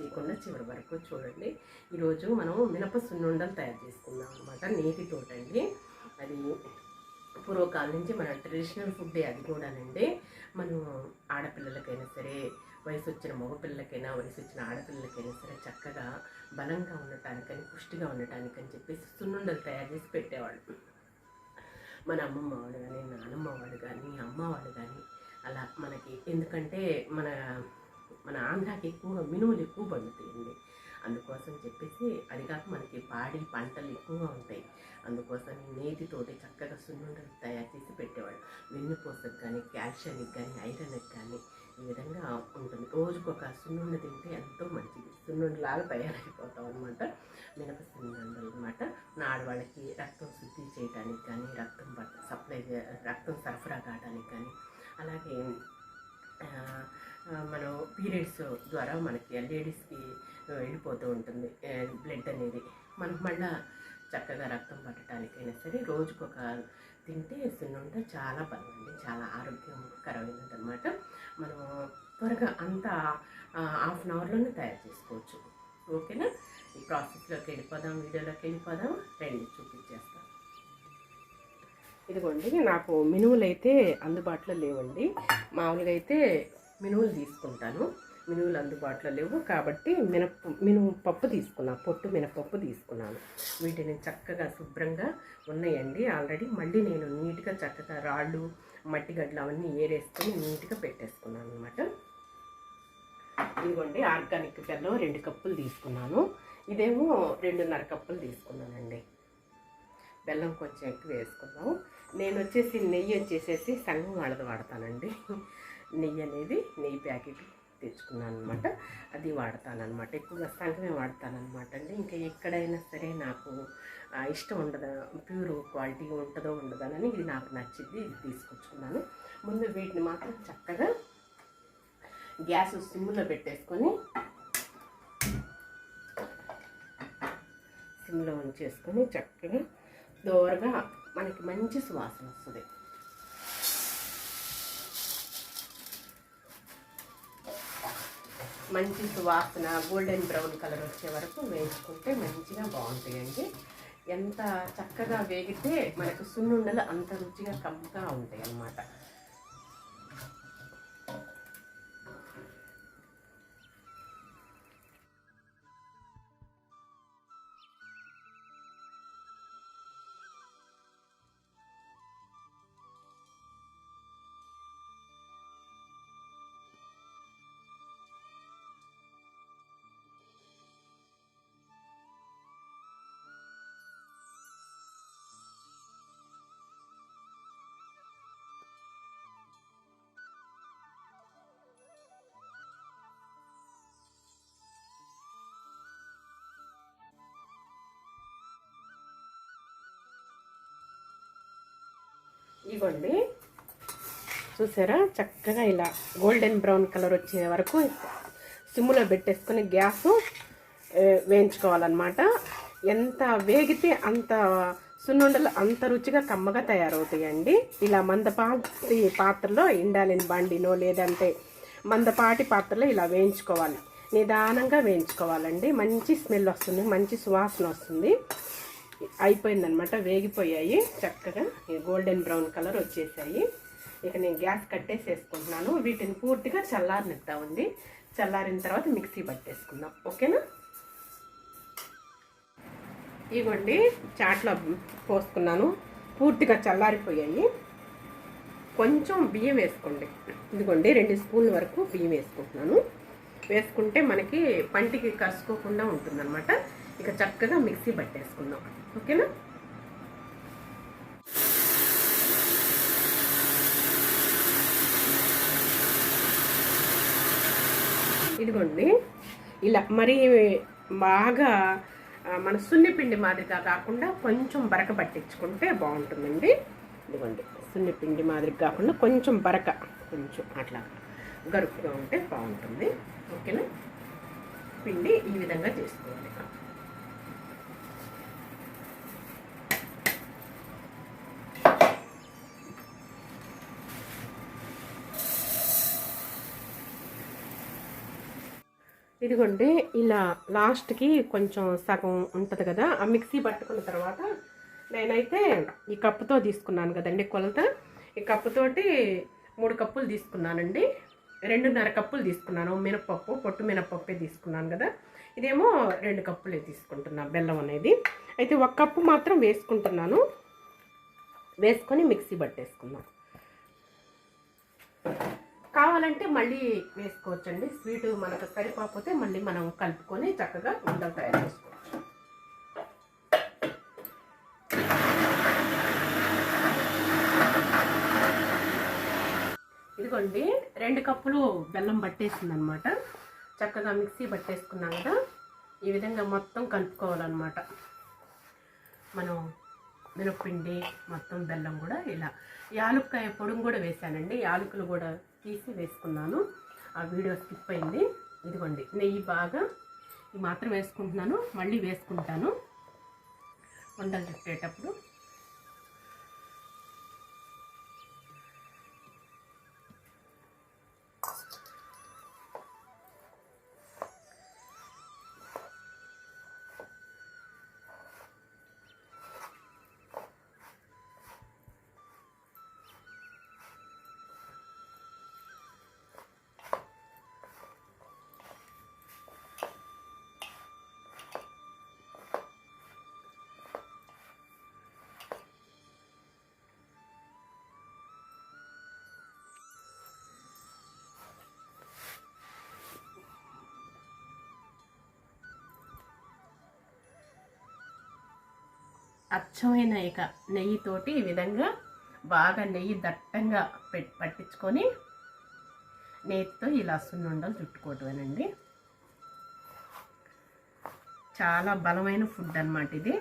చేయకుండా చివరి వరకు చూడండి. ఈరోజు మనం మినప సున్నుండలు తయారు చేసుకుందాం అనమాట నేతితోటండి అది పూర్వకాలం నుంచి మన ట్రెడిషనల్ ఫుడ్ అది కూడానండి. మనం ఆడపిల్లలకైనా సరే వయసు వచ్చిన మగపిల్లలకైనా వయసు వచ్చిన ఆడపిల్లలకైనా సరే చక్కగా బలంగా ఉండటానికని పుష్టిగా ఉండటానికని చెప్పేసి సున్నుండలు తయారు చేసి పెట్టేవాళ్ళు. మన అమ్మమ్మ వాళ్ళు కానీ నానమ్మ వాళ్ళు కానీ అమ్మ వాళ్ళు కానీ అలా మనకి ఎందుకంటే మన మన ఆంధ్రాకి ఎక్కువగా మినుములు ఎక్కువ పండుతాయండి. అందుకోసం చెప్పేసి అది కాక మనకి పాడి పంటలు ఎక్కువగా ఉంటాయి. అందుకోసం నేతితోటి చక్కగా సున్నుండలు తయారు చేసి పెట్టేవాడు వెన్నుపూసకు కానీ కాల్షియానికి కానీ ఐరన్కి కానీ ఈ విధంగా ఉంటుంది. రోజుకు ఒక సున్నుండ తింటే ఎంతో మంచిది. సున్నుండలాగా తయారైపోతాం అనమాట మినప సున్నుండలు అనమాట నా రక్తం శుద్ధి చేయడానికి కానీ రక్తం సప్లై రక్తం సరఫరా కావడానికి కానీ అలాగే మనం పీరియడ్స్ ద్వారా మనకి లేడీస్కి వెళ్ళిపోతూ ఉంటుంది బ్లడ్ అనేది. మనకు మళ్ళా చక్కగా రక్తం పట్టడానికైనా సరే రోజుకొక తింటే సున్నుండ చాలా బలం అండి చాలా ఆరోగ్యకరమైనది అనమాట మనం త్వరగా అంత హాఫ్ అన్ అవర్లోనే తయారు చేసుకోవచ్చు. ఓకేనా? ఈ ప్రాసెస్లోకి వెళ్ళిపోదాం వీడియోలోకి వెళ్ళిపోదాం. రెండు చూపించేస్తాం. ఇదిగోండి నాకు మినుములు అయితే అందుబాటులో లేవండి. మామూలుగా అయితే మినుములు తీసుకుంటాను. మినువులు అందుబాటులో లేవు కాబట్టి మినప మినుము పప్పు తీసుకున్నాను పొట్టు మినపప్పు తీసుకున్నాను. వీటిని చక్కగా శుభ్రంగా ఉన్నాయండి. ఆల్రెడీ మళ్ళీ నేను నీట్గా చక్కగా రాళ్ళు మట్టి గడ్డలు అవన్నీ ఏరేసుకొని నీట్గా పెట్టేసుకున్నాను అనమాట ఇదిగోండి ఆర్గానిక్ బెల్లం రెండు కప్పులు తీసుకున్నాను. ఇదేమో రెండున్నర కప్పులు తీసుకున్నానండి. బెల్లం కొంచెం ఎక్కువ వేసుకున్నాము నేను వచ్చేసి నెయ్యి వచ్చేసేసి సంఘం వాళ్ళది వాడతానండి. నెయ్యి అనేది నెయ్యి ప్యాకెట్ తెచ్చుకున్నాను అనమాట అది వాడతాను అనమాట ఎక్కువగా సంగమే వాడతానమాట అండి. ఇంకా ఎక్కడైనా సరే నాకు ఇష్టం ఉండదు ప్యూర్ క్వాలిటీ ఉంటుందో ఉండదనని ఇది నాకు నచ్చింది ఇది తీసుకొచ్చుకున్నాను. ముందు వీటిని మాత్రం చక్కగా గ్యాస్ సిమ్లో పెట్టేసుకొని సిమ్లో ఉంచేసుకొని చక్కగా దోరగా మనకి మంచి సువాసన వస్తుంది. మంచి సువాసన గోల్డెన్ బ్రౌన్ కలర్ వచ్చే వరకు వేయించుకుంటే మంచిగా బాగుంటాయండి. ఎంత చక్కగా వేగితే మనకు సున్నుండలు అంత రుచిగా కమ్మగా ఉంటాయి అన్నమాట ఇవ్వండి. చూసారా? చక్కగా ఇలా గోల్డెన్ బ్రౌన్ కలర్ వచ్చే వరకు సిమ్లో పెట్టేసుకొని గ్యాస్ వేయించుకోవాలన్నమాట. ఎంత వేగితే అంత సున్నుండలు అంత రుచిగా కమ్మగా తయారవుతాయండి. ఇలా మందపాటి పాత్రలో ఇండాలిన్ బండినో లేదంటే మందపాటి పాత్రలో ఇలా వేయించుకోవాలి. నిదానంగా వేయించుకోవాలండి. మంచి స్మెల్ వస్తుంది మంచి సువాసన వస్తుంది. అయిపోయిందనమాట వేగిపోయాయి. చక్కగా గోల్డెన్ బ్రౌన్ కలర్ వచ్చేసాయి. ఇక నేను గ్యాస్ కట్టేసేసుకుంటున్నాను. వీటిని పూర్తిగా చల్లారనిద్దా ఉంది. చల్లారిన తర్వాత మిక్సీ పట్టేసుకుందాం. ఓకేనా? ఇవ్వండి చాట్లో పోసుకున్నాను. పూర్తిగా చల్లారిపోయాయి. కొంచెం బియ్యం వేసుకోండి. ఇదిగోండి రెండు స్పూన్ల వరకు బియ్యం వేసుకుంటున్నాను. వేసుకుంటే మనకి పంటికి కసుకోకుండా ఉంటుందన్నమాట. ఇక చక్కగా మిక్సీ పట్టేసుకుందాం. ఓకేనా? ఇదిగోండి. ఇలా మరి బాగా మన సున్నిపిండి మాదిరిగా కాకుండా కొంచెం బరక పట్టించుకుంటే బాగుంటుందండి. ఇదిగోండి. సున్నిపిండి మాదిరి కాకుండా కొంచెం బరక కొంచెం అట్లా గరుకుగా ఉంటే బాగుంటుంది. ఓకేనా? పిండి ఈ విధంగా చేసుకోవాలి. ఇదిగోండి ఇలా లాస్ట్కి కొంచెం సగం ఉంటుంది కదా ఆ మిక్సీ పట్టుకున్న తర్వాత నేనైతే ఈ కప్పుతో తీసుకున్నాను కదండి కొలత. ఈ కప్పుతోటి మూడు కప్పులు తీసుకున్నానండి. రెండున్నర కప్పులు తీసుకున్నాను మినపప్పు పొట్టు మినపప్పే తీసుకున్నాను కదా. ఇదేమో రెండు కప్పులే తీసుకుంటున్నాను బెల్లం అనేది. అయితే ఒక కప్పు మాత్రం వేసుకుంటున్నాను. వేసుకొని మిక్సీ పట్టేసుకున్నాను కావాలంటే మళ్ళీ వేసుకోవచ్చండి. స్వీట్ మనకు సరిపోకపోతే మళ్ళీ మనం కలుపుకొని చక్కగా ఉండలు తయారు చేసుకోవచ్చు. ఇదిగోండి రెండు కప్పులు బెల్లం పట్టేసింది అనమాట చక్కగా మిక్సీ పట్టేసుకున్నాం కదా. ఈ విధంగా మొత్తం కలుపుకోవాలన్నమాట. మనం మినప్పిండి మొత్తం బెల్లం కూడా ఇలా. యాలుక్కాయ పొడుం కూడా వేసానండి యాలకులు కూడా తీసి వేసుకున్నాను. ఆ వీడియో స్కిప్ అయింది. ఇదిగోండి నెయ్యి బాగా ఈ మాత్రం వేసుకుంటున్నాను మళ్ళీ వేసుకుంటాను. వంటలు చెప్పేటప్పుడు అచ్చమైన ఇక నెయ్యితోటి ఈ విధంగా బాగా నెయ్యి దట్టంగా పట్టించుకొని నేతితో ఇలా సున్నుండలు చుట్టుకోవటమేనండి. చాలా బలమైన ఫుడ్ అనమాట ఇది.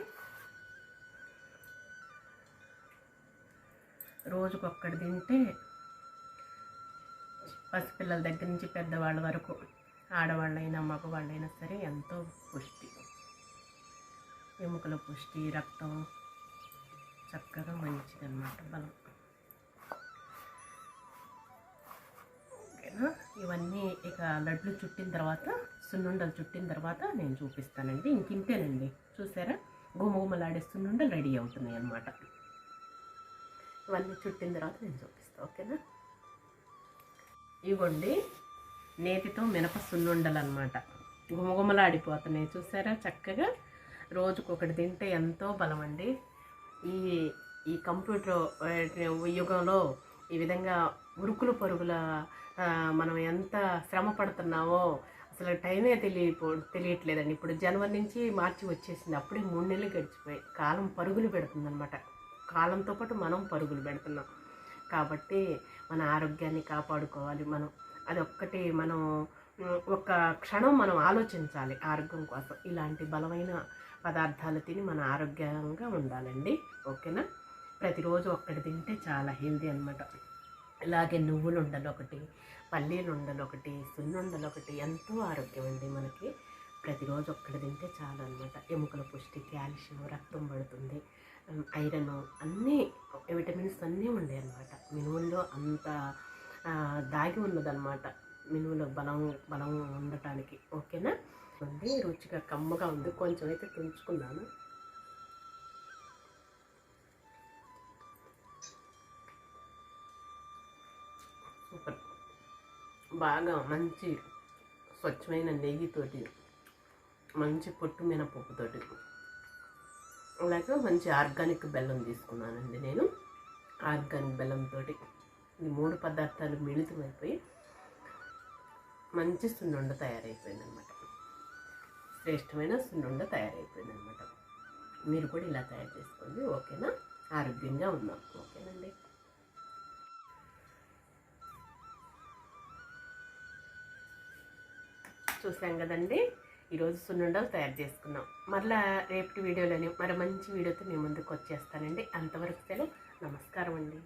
రోజుకొక్కటి తింటే పసిపిల్లల దగ్గర నుంచి పెద్దవాళ్ళ వరకు ఆడవాళ్ళైనా మగవాళ్ళైనా సరే ఎంతో పుష్టి. ఎముకల పుష్టి రక్తం చక్కగా మంచిదన్నమాట బలం ఓకేనా? ఇవన్నీ ఇక లడ్లు చుట్టిన తర్వాత సున్నుండలు చుట్టిన తర్వాత నేను చూపిస్తానండి. ఇంకింతేనండి. చూసారా? గుమగుమలాడే సున్నుండలు రెడీ అవుతున్నాయి అన్నమాట. ఇవన్నీ చుట్టిన తర్వాత నేను చూపిస్తాను ఓకేనా? ఇవ్వండి. నేతితో మినప సున్నుండలు అనమాట గుమగుమలాడిపోతున్నాయి. చూసారా? చక్కగా రోజుకొకటి తింటే ఎంతో బలం అండి ఈ ఈ కంప్యూటర్ యుగంలో ఈ విధంగా ఉరుకులు పరుగుల మనం ఎంత శ్రమ పడుతున్నామో అసలు టైమే తెలియపో తెలియట్లేదండి. ఇప్పుడు జనవరి నుంచి మార్చి వచ్చేసింది. అప్పుడే మూడు నెలలు గడిచిపోయి కాలం పరుగులు పెడుతుందన్నమాట. కాలంతో పాటు మనం పరుగులు పెడుతున్నాం. కాబట్టి మన ఆరోగ్యాన్ని కాపాడుకోవాలి మనం. అదొక్కటి మనం ఒక క్షణం మనం ఆలోచించాలి ఆరోగ్యం కోసం. ఇలాంటి బలమైన పదార్థాలు తిని మన ఆరోగ్యంగా ఉండాలండి. ఓకేనా? ప్రతిరోజు ఒక్కటి తింటే చాలా హెల్దీ అనమాట ఇలాగే నువ్వులు ఉండలు ఒకటి పల్లీలు ఉండలు ఒకటి సున్నుండలు ఒకటి ఎంతో ఆరోగ్యం అండి మనకి. ప్రతిరోజు ఒక్కటి తింటే చాలు అనమాట ఎముకల పుష్టి కాల్షియం రక్తం పడుతుంది ఐరన్ అన్నీ విటమిన్స్ అన్నీ ఉన్నాయి అనమాట మినువుల్లో అంత దాగి ఉన్నదన్నమాట. మినువులో బలం బలం ఉండటానికి. ఓకేనా? ఉంది రుచిగా కమ్మగా ఉంది. కొంచెం అయితే తుంచుకున్నాను. సూపర్. బాగా మంచి స్వచ్ఛమైన నెయ్యితోటి మంచి పొట్టు మినపప్పుతోటి అలాగే మంచి ఆర్గానిక్ బెల్లం తీసుకున్నానండి నేను. ఆర్గానిక్ బెల్లంతో ఈ మూడు పదార్థాలు మిళితమైపోయి మంచి సున్నుండ తయారైపోయింది అనమాట శ్రేష్టమైన సున్నుండ తయారైపోయింది అనమాట మీరు కూడా ఇలా తయారు చేసుకోండి ఓకేనా? ఆరోగ్యంగా ఉన్నాం ఓకేనండి? చూసాం కదండి? ఈరోజు సున్నుండలు తయారు చేసుకున్నాం. మరలా రేపటి వీడియోలోనే మరో మంచి వీడియోతో మేము ముందుకు వచ్చేస్తానండి. అంతవరకు సెలవు. నమస్కారం అండి